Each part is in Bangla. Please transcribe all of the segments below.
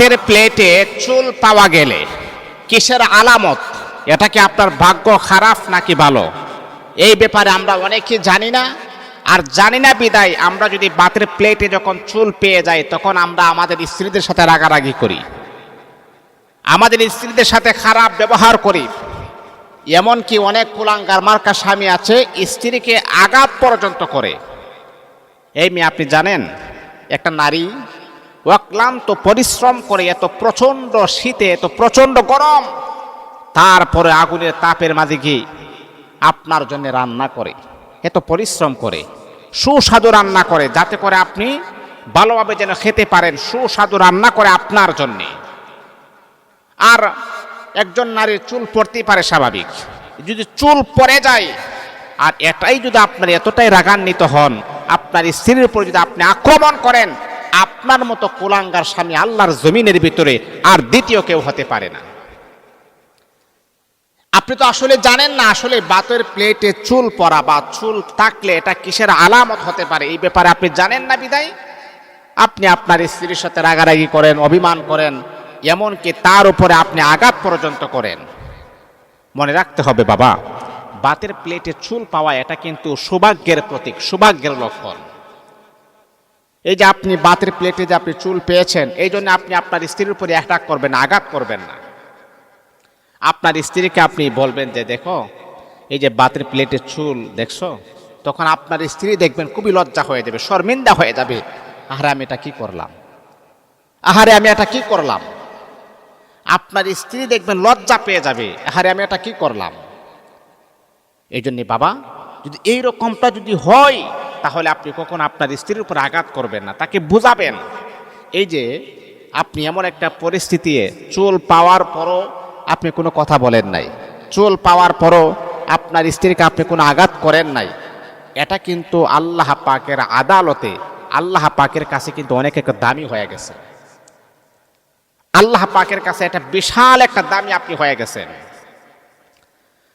বাতের প্লেটে চুল পাওয়া গেলে কিসের আলামত? এটা কি আপনার ভাগ্য খারাপ নাকি ভালো? এই ব্যাপারে আমরা অনেকে জানি না। আর জানি না বিদায়, আমরা যদি বাতের প্লেটে যখন চুল পেয়ে যাই, তখন আমরা আমাদের স্ত্রীদের সাথে রাগারাগি করি। আমাদের স্ত্রীদের সাথে খারাপ ব্যবহার করি। এমনকি অনেক কুলাঙ্গার মার্কা স্বামী আছে, স্ত্রীকে আঘাত পর্যন্ত করে। এই মেয়ে, আপনি জানেন, একটা নারী অক্লান্ত পরিশ্রম করে এত প্রচণ্ড শীতে, এত প্রচণ্ড গরম, তারপরে আগুনের তাপের মাঝে গিয়ে আপনার জন্য রান্না করে, এত পরিশ্রম করে, সুস্বাদু রান্না করে, যাতে করে আপনি ভালোভাবে যেন খেতে পারেন, সুস্বাদু রান্না করে আপনার জন্যে। আর একজন নারীর চুল পড়তেই পারে স্বাভাবিক। যদি চুল পড়ে যায়, আর এটাই যদি আপনার এতটাই রাগান্বিত হন, আপনার স্ত্রীর উপর যদি আপনি আক্রমণ করেন আপনার মতো কোলাঙ্গার স্বামী আল্লাহর জমিনের ভিতরে আর দ্বিতীয় কেউ হতে পারে না। আপনি তো আসলে জানেন না আসলে বাতের প্লেটে চুল পরা বা চুল থাকলে এটা কিসের আলামত হতে পারে, এই ব্যাপারে আপনি জানেন না বিদায়? আপনি আপনার স্ত্রীর সাথে রাগারাগি করেন, অভিমান করেন, এমনকি তার উপরে আপনি আঘাত পর্যন্ত করেন। মনে রাখতে হবে বাবা, বাতের প্লেটে চুল পাওয়া এটা কিন্তু সৌভাগ্যের প্রতীক, সৌভাগ্যের লক্ষণ। এই যে আপনি বাতের প্লেটে যে আপনি চুল পেয়েছেন, এই জন্য আপনি আপনার স্ত্রীর উপরে অ্যাটাক করবেন, আঘাত করবেন না। আপনার স্ত্রীকে আপনি বলবেন যে, দেখো, এই যে বাতের প্লেটে চুল, দেখছ? তখন আপনার স্ত্রী দেখবেন খুবই লজ্জা হয়ে যাবে, শর্মিন্দা হয়ে যাবে। আহারে, আমি এটা কি করলাম? আহারে, আমি এটা কি করলাম? আপনার স্ত্রী দেখবেন লজ্জা পেয়ে যাবে, আহারে, আমি এটা কি করলাম? এই জন্যে বাবা, যদি এই রকমটা যদি হয় তাহলে আপনি কখন আপনার স্ত্রীর উপর আঘাত করবেন না। তাকে বুঝাবেন। এই যে আপনি এমন একটা পরিস্থিতি চুল পাওয়ার পরও আপনি কোনো কথা বলেন নাই। চুল পাওয়ার পরও আপনার স্ত্রীকে আপনি কোনো আঘাত করেন নাই। এটা কিন্তু আল্লাহ পাকের আদালতে, আল্লাহ পাকের কাছে কিন্তু অনেক একটা দামি হয়ে গেছে। আল্লাহ পাকের কাছে একটা বিশাল একটা দামি আপনি হয়ে গেছেন।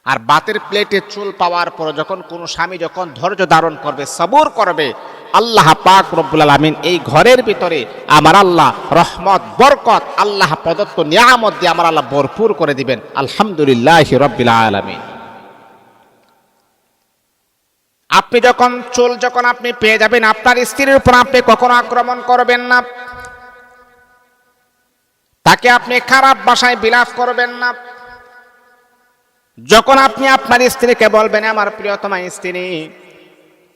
আর বাতের প্লেটে চুল পাওয়ার পর যখন কোনো স্বামী যখন ধৈর্য ধারণ করবে, সবুর করবে, আল্লাহ পাক রব্বুল আলমিন এই ঘরের ভিতরে আমার আল্লাহ রহমত, বরকত, আল্লাহ প্রদত্ত নিয়ামত দিয়ে আমার আল্লাহ ভরপুর করে দিবেন। আলহামদুলিল্লাহ রব্বিল আলমিন। আপনি যখন চুল যখন আপনি পেয়ে যাবেন, আপনার স্ত্রীর উপর আপনি কখনো আক্রমণ করবেন না। তাকে আপনি খারাপ ভাষায় বিলাস করবেন না। যখন আপনি আপনার স্ত্রীকে বলবেন, আমার প্রিয়তমা স্ত্রী,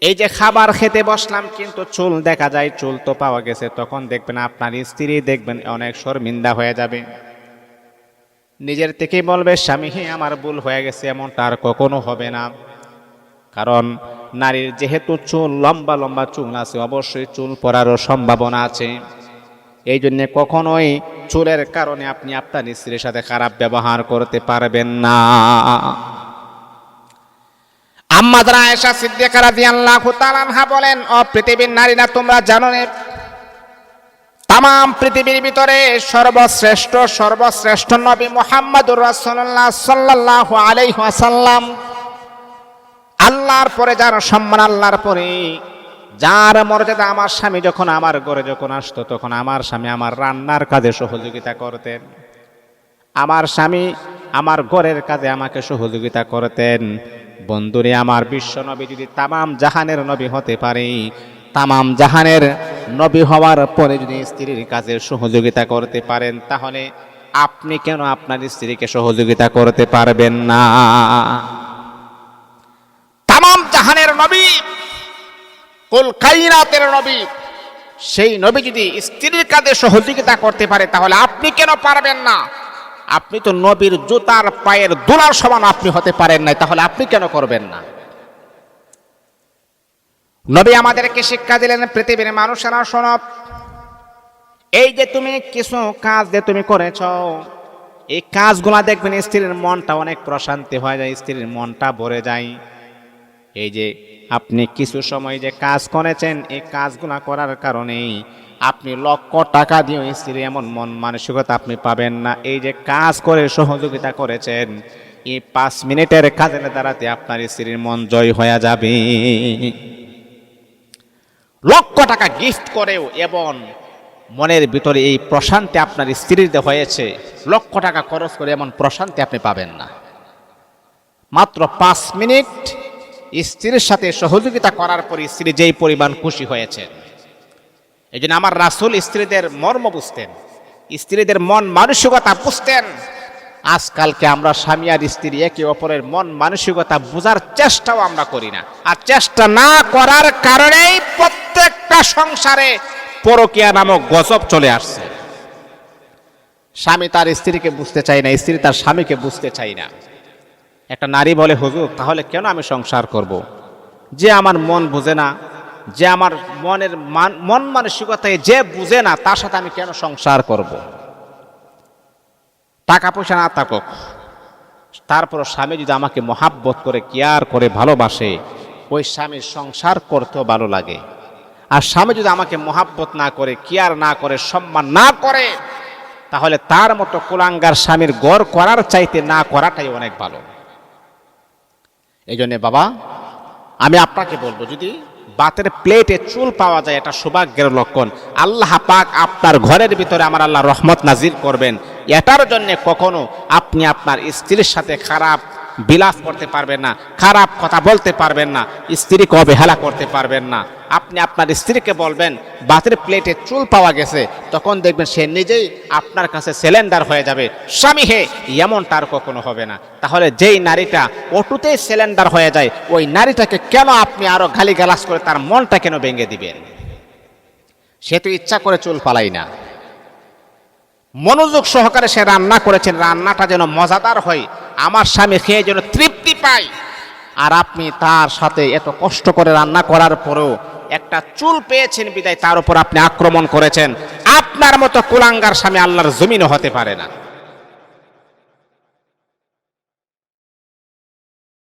এই যে খাবার খেতে বসলাম, কিন্তু চুল দেখা যায়, চুল তো পাওয়া গেছে। তখন দেখবেন আপনার স্ত্রী দেখবেন অনেক শর্মিন্দা হয়ে যাবে। নিজের থেকেই বলবে, স্বামী আমার ভুল হয়ে গেছে, এমনটা আর কখনো হবে না। কারণ নারীর যেহেতু চুল, লম্বা লম্বা চুল আছে, অবশ্যই চুল পড়ারও সম্ভাবনা আছে। এই জন্যে কখনোই চুলের কারণে আপনি আপনার স্ত্রীর সাথে খারাপ ব্যবহার করতে পারবেন না। আম্মাদরা আয়েশা সিদ্দিকা রাদিয়াল্লাহু তাআলা আনহা বলেন ও পৃথিবীর নারীরা, তোমরা জানো না তাম পৃথিবীর ভিতরে সর্বশ্রেষ্ঠ সর্বশ্রেষ্ঠ নবী মুহাম্মদুর রাসূলুল্লাহ সাল্লাল্লাহু আলাইহি ওয়াসাল্লাম। আল্লাহর পরে যার সম্মান, আল্লাহর পরে যার মর্যাদা আমার স্বামী যখন আমার ঘরে যখন আসতো, তখন আমার স্বামী আমার রান্নার কাজে সহযোগিতা করতেন। আমার স্বামী আমার ঘরের কাজে আমাকে সহযোগিতা করতেন। বন্ধুরে, আমার বিশ্ব নবী যদি তামাম জাহানের নবী হতে পারে, তামাম জাহানের নবী হওয়ার পরে যদি স্ত্রীর কাজে সহযোগিতা করতে পারেন, তাহলে আপনি কেন আপনার স্ত্রীকে সহযোগিতা করতে পারবেন না? তামাম জাহানের নবী কুল কাইনাতের নবী। সেই নবী যদি স্ত্রীর কাজে সহযোগিতা করতে পারে, তাহলে আপনি কেন পারবেন না? আপনি তো নবীর জুতার পায়ের দোলার সমান আপনি হতে পারেন নাই, তাহলে আপনি কেন করবেন না? নবী আমাদেরকে শিক্ষা দিলেন, পৃথিবীর মানুষেরা শোনব এই যে তুমি কিছু কাজ যে তুমি করেছ, এই কাজগুলা দেখবেন স্ত্রীর মনটা অনেক প্রশান্তি হয়ে যায়, স্ত্রীর মনটা ভরে যায়। এই যে আপনি কিছু সময় যে কাজ করেছেন, এই কাজগুলা করার কারণেই আপনি লক্ষ টাকা দিয়ে স্ত্রী এমন মন মানসিকতা আপনি পাবেন না। এই যে কাজ করে সহযোগিতা করেছেন, এই পাঁচ মিনিটের কাজের দ্বারাতে আপনার স্ত্রীর মন জয় হয়ে যাবে। লক্ষ টাকা গিফট করেও এবং মনের ভিতরে এই প্রশান্তি আপনার স্ত্রীর হয়েছে, লক্ষ টাকা খরচ করে এমন প্রশান্তি আপনি পাবেন না। মাত্র পাঁচ মিনিট স্ত্রীর সাথে সহযোগিতা করার পর স্ত্রী যেই পরিমাণ খুশি হয়েছে। এই জন্য আমার রাসুল স্ত্রীদের মর্ম বুঝতেন। স্ত্রীদের মন মানসিকতা বুঝতেন। আজকালকে আমরা স্বামী আর স্ত্রী একে অপরের মন মানসিকতা বোঝার চেষ্টাও আমরা করি না। আর চেষ্টা না করার কারণেই প্রত্যেকটা সংসারে পরকিয়া নামক গজব চলে আসছে। স্বামী তার স্ত্রীকে বুঝতে চায় না, স্ত্রী তার স্বামীকে বুঝতে চায় না। একটা নারী বলে, হুজুর, তাহলে কেন আমি সংসার করব। যে আমার মন বুঝে না, যে আমার মনের মান, মন মানসিকতায় যে বুঝে না, তার সাথে আমি কেন সংসার করব। টাকা পয়সা না থাকুক তারপর স্বামী যদি আমাকে মহাব্বত করে, কেয়ার করে, ভালোবাসে, ওই স্বামীর সংসার করতেও ভালো লাগে আর স্বামী যদি আমাকে মহাব্বত না করে, কেয়ার না করে, সম্মান না করে, তাহলে তার মতো কুলাঙ্গার স্বামীর গড় করার চাইতে না করাটাই অনেক ভালো এই জন্যে বাবা, আমি আপনাকে বলব, যদি বাতের প্লেটে চুল পাওয়া যায়, এটা সৌভাগ্যের লক্ষণ। আল্লাহ পাক আপনার ঘরের ভিতরে আমার আল্লাহ রহমত নাজির করবেন। এটার জন্যে কখনো আপনি আপনার স্ত্রীর সাথে খারাপ বিলাস করতে পারবেন না, খারাপ কথা বলতে পারবেন না, স্ত্রীকে অবহেলা করতে পারবেন না। আপনি আপনার স্ত্রীকে বলবেন, বাতের প্লেটে চুল পাওয়া গেছে। তখন দেখবেন সে নিজেই আপনার কাছে সিলিন্ডার হয়ে যাবে। স্বামী হে এমন তার কখনো হবে না। তাহলে যেই নারীটা অটুতেই সিলিন্ডার হয়ে যায়, ওই নারীটাকে কেন আপনি আরও গালি গালাস করে তার মনটা কেন ভেঙে দিবেন? সে তো ইচ্ছা করে চুল পালাই না। মনোযোগ সহকারে সে রান্না করেছেন, রান্নাটা যেন মজাদার হয়। আমার স্বামী খেয়ে যেন তৃপ্তি পায়। আর আপনি তার সাথে এত কষ্ট করে রান্না করার পরেও একটা চুল পেয়েছেন বিদায়, তার উপর আপনি আক্রমণ করেছেন। আপনার মতো কুলাঙ্গার স্বামী আল্লাহর জমিনও হতে পারে না।